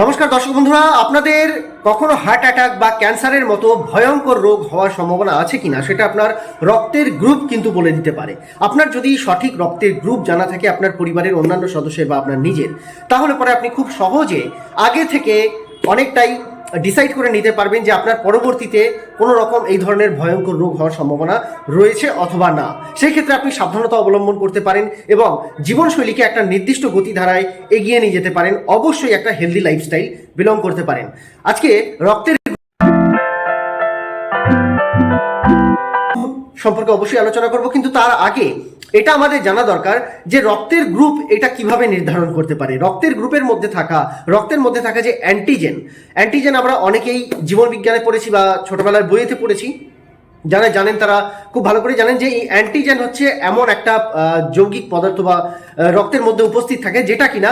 নমস্কার দর্শক বন্ধুরা, আপনাদের কখনো হার্ট অ্যাটাক বা ক্যান্সারের মতো ভয়ঙ্কর রোগ হওয়ার সম্ভাবনা আছে কিনা সেটা আপনার রক্তের গ্রুপ কিন্তু বলে দিতে পারে। আপনার যদি সঠিক রক্তের গ্রুপ জানা থাকে আপনার পরিবারের অন্যান্য সদস্যের বা আপনার নিজের, তাহলে পরে আপনি খুব সহজে আগে থেকে অনেকটাই ডিসাইড করে নিতে পারবেন যে আপনার পরবর্তীতে কোনো রকম এই ধরনের ভয়ঙ্কর রোগ হওয়ার সম্ভাবনা রয়েছে অথবা না। সেই ক্ষেত্রে আপনি সাবধানতা অবলম্বন করতে পারেন এবং জীবনশৈলীকে একটা নির্দিষ্ট গতিধারায় এগিয়ে নিয়ে যেতে পারেন। অবশ্যই একটা হেলদি লাইফস্টাইল বিলং করতে পারেন। আজকে রক্তের সম্পর্কে অবশ্যই আলোচনা করব, কিন্তু তার আগে এটা আমাদের জানা দরকার যে রক্তের গ্রুপ এটা কীভাবে নির্ধারণ করতে পারে। রক্তের গ্রুপের মধ্যে থাকা, রক্তের মধ্যে থাকা যে অ্যান্টিজেন অ্যান্টিজেন আমরা অনেকেই জীবন বিজ্ঞানে পড়েছি বা ছোটবেলার বইয়েতে পড়েছি। যারা জানেন তারা খুব ভালো করে জানেন যে এই অ্যান্টিজেন হচ্ছে এমন একটা যৌগিক পদার্থ বা রক্তের মধ্যে উপস্থিত থাকে যেটা কিনা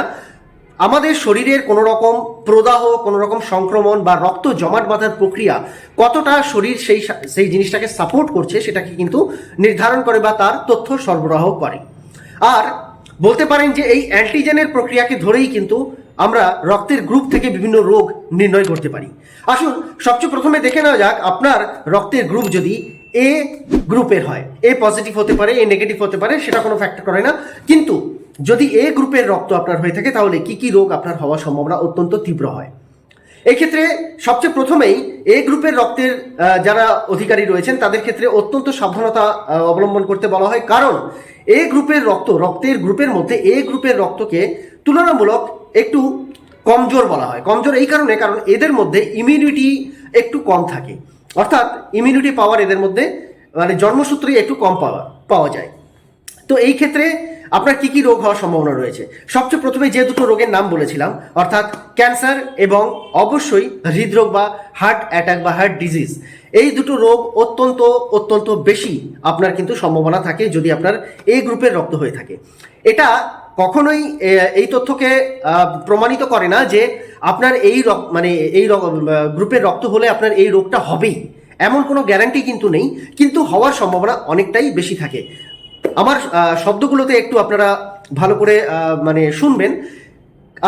আমাদের শরীরের কোনো রকম প্রদাহ কোনো রকম সংক্রমণ বা রক্ত জমাট বাঁধার প্রক্রিয়া কতটা শরীর সেই সেই জিনিসটাকে সাপোর্ট করছে সেটাকে কিন্তু নির্ধারণ করে বা তার তথ্য সরবরাহ করে। আর বলতে পারেন যে এই অ্যান্টিজেনের প্রক্রিয়াকে ধরেই কিন্তু আমরা রক্তের গ্রুপ থেকে বিভিন্ন রোগ নির্ণয় করতে পারি। আসুন সবচেয়ে প্রথমে দেখে নেওয়া যাক আপনার রক্তের গ্রুপ যদি এ গ্রুপের হয়। এ পজিটিভ হতে পারে এ নেগেটিভ হতে পারে, সেটা কোনো ফ্যাক্টর করে না। কিন্তু যদি এ গ্রুপের রক্ত আপনার হয়ে থাকে, তাহলে কি কি রোগ আপনার হওয়ার সম্ভাবনা অত্যন্ত তীব্র হয়? এই ক্ষেত্রে সবচেয়ে প্রথমেই এ গ্রুপের রক্তের যারা অধিকারী রয়েছেন, তাদের ক্ষেত্রে অত্যন্ত সাবধানতা অবলম্বন করতে বলা হয়। কারণ এ গ্রুপের রক্ত, রক্তের গ্রুপের মধ্যে এ গ্রুপের রক্তকে তুলনামূলক একটু কমজোর বলা হয়। কমজোর এই কারণে, কারণ এদের মধ্যে ইমিউনিটি একটু কম থাকে। অর্থাৎ ইমিউনিটি পাওয়ার এদের মধ্যে মানে জন্মসূত্রেই একটু কম পাওয়া পাওয়া যায়। তো এই ক্ষেত্রে আপনার কি কি রোগ হওয়ার সম্ভাবনা রয়েছে? সবচেয়ে প্রথমে যে দুটো রোগের নাম বলেছিলাম, অর্থাৎ ক্যান্সার এবং অবশ্যই হৃদরোগ বা হার্ট অ্যাটাক বা হার্ট ডিজিজ, এই দুটো রোগ অত্যন্ত অত্যন্ত বেশি আপনার কিন্তু সম্ভাবনা থাকে যদি আপনার এই গ্রুপের রক্ত হয়ে থাকে। এটা কখনোই এই তথ্যকে প্রমাণিত করে না যে আপনার এই মানে এই গ্রুপের রক্ত হলে আপনার এই রোগটা হবেই। এমন কোনো গ্যারান্টি কিন্তু নেই, কিন্তু হওয়ার সম্ভাবনা অনেকটাই বেশি থাকে। আমার শব্দগুলোতে একটু আপনারা ভালো করে মানে শুনবেন।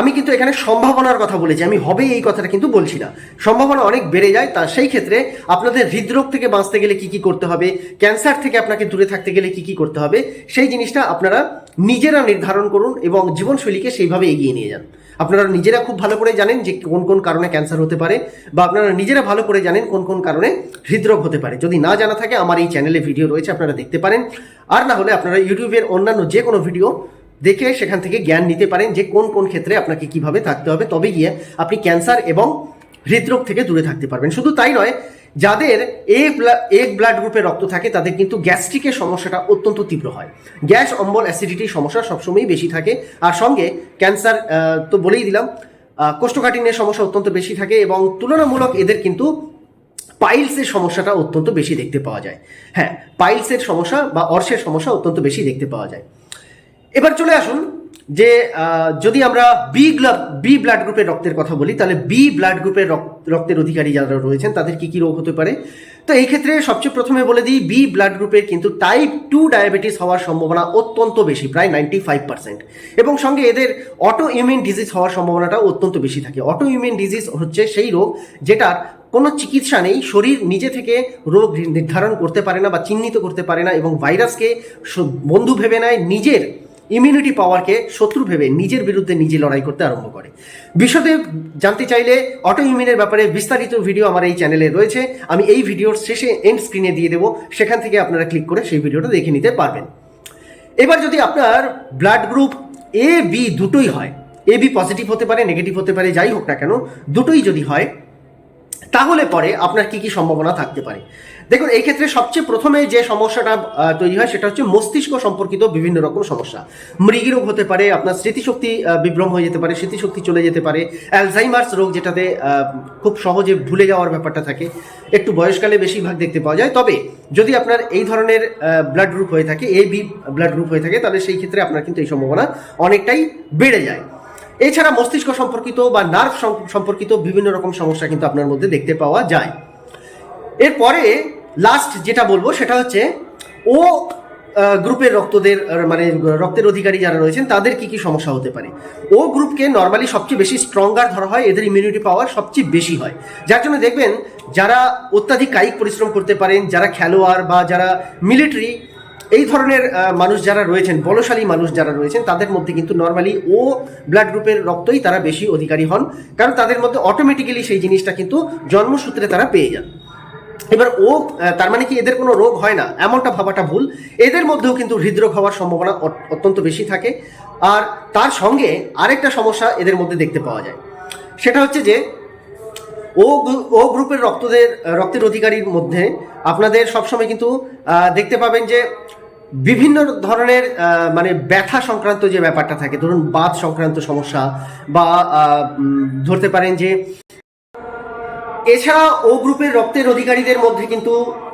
আমি কিন্তু এখানে সম্ভাবনার কথা বলেছি, আমি হবে এই কথাটা কিন্তু বলছি না। সম্ভাবনা অনেক বেড়ে যায়, তা সেই ক্ষেত্রে আপনাদের হৃদরোগ থেকে বাঁচতে গেলে কি কি করতে হবে, ক্যান্সার থেকে আপনাকে দূরে থাকতে গেলে কি কি করতে হবে, সেই জিনিসটা আপনারা নিজেরা নির্ধারণ করুন এবং জীবনশৈলীকে সেইভাবে এগিয়ে নিয়ে যান। আপনারা নিজেরা খুব ভালো করে জানেন যে কোন কোন কারণে ক্যান্সার হতে পারে, বা আপনারা নিজেরা ভালো করে জানেন কোন কোন কারণে হৃদরোগ হতে পারে। যদি না জানা থাকে, আমার এই চ্যানেলে ভিডিও রয়েছে, আপনারা দেখতে পারেন। আর না হলে আপনারা ইউটিউবের অন্যান্য যে কোনো ভিডিও দেখে সেখান থেকে জ্ঞান নিতে পারেন যে কোন কোন ক্ষেত্রে আপনাকে কীভাবে থাকতে হবে। তবে গিয়ে আপনি ক্যান্সার এবং হৃদরোগ থেকে দূরে থাকতে পারবেন। শুধু তাই নয় যাদের এ এক ব্লাড গ্রুপে রক্ত থাকে, তাদের কিন্তু গ্যাস্ট্রিকের সমস্যাটা অত্যন্ত তীব্র হয়। গ্যাস, অম্বল অ্যাসিডিটির সমস্যা সবসময়ই বেশি থাকে। আর সঙ্গে ক্যান্সার তো বলেই দিলাম কোষ্ঠকাঠিন্যের সমস্যা অত্যন্ত বেশি থাকে এবং তুলনামূলক এদের কিন্তু পাইলসের সমস্যাটা অত্যন্ত বেশি দেখতে পাওয়া যায়। হ্যাঁ পাইলসের সমস্যা বা অর্শের সমস্যা অত্যন্ত বেশি দেখতে পাওয়া যায়। এবার চলে আসুন যে যদি আমরা বি ব্লাড বি ব্লাড গ্রুপের রক্তের কথা বলি, তাহলে বি ব্লাড গ্রুপের রক- রক্তের অধিকারী যারা রয়েছেন, তাদের কি কি রোগ হতে পারে? তো এই ক্ষেত্রে সবচেয়ে প্রথমে বলে দিই বি ব্লাড গ্রুপের কিন্তু টাইপ টু ডায়াবেটিস হওয়ার সম্ভাবনা অত্যন্ত বেশি, প্রায় নাইনটি ফাইভ পার্সেন্ট এবং সঙ্গে এদের অটো ইমিউন ডিজিজ হওয়ার সম্ভাবনাটা অত্যন্ত বেশি থাকে। অটো ইমিউন ডিজিজ হচ্ছে সেই রোগ যেটার কোনো চিকিৎসা নেই, শরীর নিজে থেকে রোগ নির্ধারণ করতে পারে না বা চিহ্নিত করতে পারে না এবং ভাইরাসকে বন্ধু ভেবে নেয়, নিজের ইমিউনিটি পাওয়ারকে শত্রু ভেবে নিজের বিরুদ্ধে নিজে লড়াই করতে আরম্ভ করে। বিশদে জানতে চাইলে অটো ইমিউনের ব্যাপারে বিস্তারিত ভিডিও আমার এই চ্যানেলে রয়েছে। আমি এই ভিডিওর শেষে এন্ড স্ক্রিনে দিয়ে দেবো। সেখান থেকে আপনারা ক্লিক করে সেই ভিডিওটা দেখে নিতে পারবেন। এবার যদি আপনার ব্লাড গ্রুপ এ বি দুটোই হয় এ বি পজিটিভ হতে পারে নেগেটিভ হতে পারে, যাই হোক না কেন, দুটোই যদি হয় তাহলে পরে আপনার কি কি সম্ভাবনা থাকতে পারে? দেখুন, এই ক্ষেত্রে সবচেয়ে প্রথমে যে সমস্যাটা তৈরি হয় সেটা হচ্ছে মস্তিষ্ক সম্পর্কিত বিভিন্ন রকম সমস্যা। মৃগী রোগ হতে পারে, আপনার স্মৃতিশক্তি বিভ্রম হয়ে যেতে পারে, স্মৃতিশক্তি চলে যেতে পারে। অ্যালজাইমার্স রোগ যেটাতে খুব সহজে ভুলে যাওয়ার ব্যাপারটা থাকে। একটু বয়সকালে বেশিরভাগ দেখতে পাওয়া যায়। তবে যদি আপনার এই ধরনের ব্লাড গ্রুপ হয়ে থাকে এ বি ব্লাড গ্রুপ হয়ে থাকে, তাহলে সেই ক্ষেত্রে আপনার কিন্তু এই সম্ভাবনা অনেকটাই বেড়ে যায়। এছাড়া মস্তিষ্ক সম্পর্কিত বা নার্ভ সম্পর্কিত বিভিন্ন রকম সমস্যা কিন্তু আপনার মধ্যে দেখতে পাওয়া যায়। এরপরে লাস্ট যেটা বলব সেটা হচ্ছে, ও গ্রুপের রক্তদের মানে রক্তের অধিকারী যারা রয়েছেন, তাদের কি কি সমস্যা হতে পারে? ও গ্রুপকে নর্মালি সবচেয়ে বেশি স্ট্রঙ্গার ধরা হয়, এদের ইমিউনিটি পাওয়ার সবচেয়ে বেশি হয়। যার জন্য দেখবেন, যারা অত্যাধিক কায়িক পরিশ্রম করতে পারেন, যারা খেলোয়াড় বা যারা মিলিটারি এই ধরনের মানুষ যারা রয়েছেন, বলশালী মানুষ যারা রয়েছেন, তাদের মধ্যে কিন্তু নর্মালি ও ব্লাড গ্রুপের রক্তই তারা বেশি অধিকারী হন। কারণ তাদের মধ্যে অটোমেটিক্যালি সেই জিনিসটা কিন্তু জন্মসূত্রে তারা পেয়ে যান। এবার ও তার মানে কি এদের কোনো রোগ হয় না? এমনটা ভাবাটা ভুল। এদের মধ্যেও কিন্তু হৃদরোগ হওয়ার সম্ভাবনা অত্যন্ত বেশি থাকে। আর তার সঙ্গে আরেকটা সমস্যা এদের মধ্যে দেখতে পাওয়া যায়। সেটা হচ্ছে যে ও ও গ্রুপের রক্তদের, রক্তের অধিকারীর মধ্যে আপনাদের সবসময় কিন্তু দেখতে পাবেন যে বিভিন্ন ধরনের মানে ব্যথা সংক্রান্ত যে ব্যাপারটা থাকে, ধরুন বাত সংক্রান্ত সমস্যা বা ধরতে পারেন যে এছাড়া ও গ্রুপের রক্তের অধিকারীদের মধ্যে কিন্তু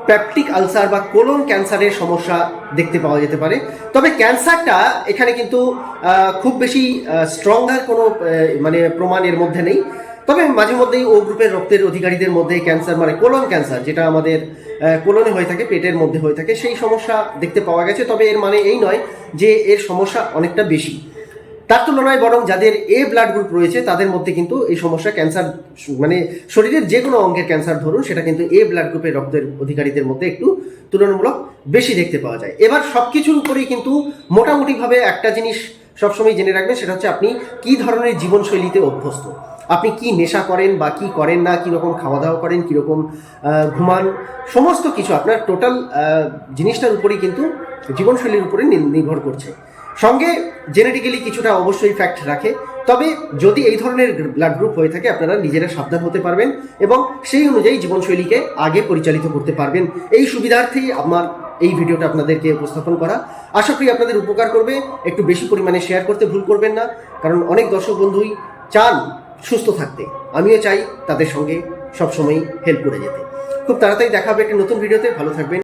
প্যাপটিক আলসার বা কোলন ক্যান্সারের সমস্যা দেখতে পাওয়া যেতে পারে। তবে ক্যান্সারটা এখানে কিন্তু খুব বেশি স্ট্রঙ্গার কোনো মানে প্রমাণ এর মধ্যে নেই। তবে মাঝে মধ্যেই ও গ্রুপের রক্তের অধিকারীদের মধ্যে ক্যান্সার মানে কোলন ক্যান্সার, যেটা আমাদের কোলনে হয়ে থাকে, পেটের মধ্যে হয়ে থাকে, সেই সমস্যা দেখতে পাওয়া গেছে। তবে এর মানে এই নয় যে এর সমস্যা অনেকটা বেশি। তার তুলনায় বরং যাদের এ ব্লাড গ্রুপ রয়েছে, তাদের মধ্যে কিন্তু এই সমস্যা ক্যান্সার মানে শরীরের যে কোনো অঙ্গের ক্যান্সার ধরুন, সেটা কিন্তু এ ব্লাড গ্রুপের রক্তের অধিকারীদের মধ্যে একটু তুলনামূলক বেশি দেখতে পাওয়া যায়। এবার সব কিছুর উপরেই কিন্তু মোটামুটিভাবে একটা জিনিস সবসময় জেনে রাখবেন, সেটা হচ্ছে আপনি কি ধরনের জীবনশৈলীতে অভ্যস্ত? আপনি কি নেশা করেন বা কি করেন না, কীরকম খাওয়া দাওয়া করেন, কীরকম ঘুমান, সমস্ত কিছু আপনার টোটাল জিনিসটার উপরেই কিন্তু জীবনশৈলীর উপরে নির্ভর করছে। সঙ্গে জেনেটিক্যালি কিছুটা অবশ্যই ফ্যাক্ট রাখে। তবে যদি এই ধরনের ব্লাড গ্রুপ হয়ে থাকে, আপনারা নিজেরা সাবধান হতে পারবেন এবং সেই অনুযায়ী জীবনশৈলীকে আগে পরিচালিত করতে পারবেন। এই সুবিধার্থেই আমার এই ভিডিওটা আপনাদেরকে উপস্থাপন করা। আশা করি আপনাদের উপকার করবে। একটু বেশি পরিমাণে শেয়ার করতে ভুল করবেন না, কারণ অনেক দর্শক বন্ধুই চান সুস্থ থাকতে। আমিও চাই তাদের সঙ্গে সবসময় হেল্প করে যেতে। খুব তাড়াতাড়ি দেখা হবে একটা নতুন ভিডিওতে। ভালো থাকবেন।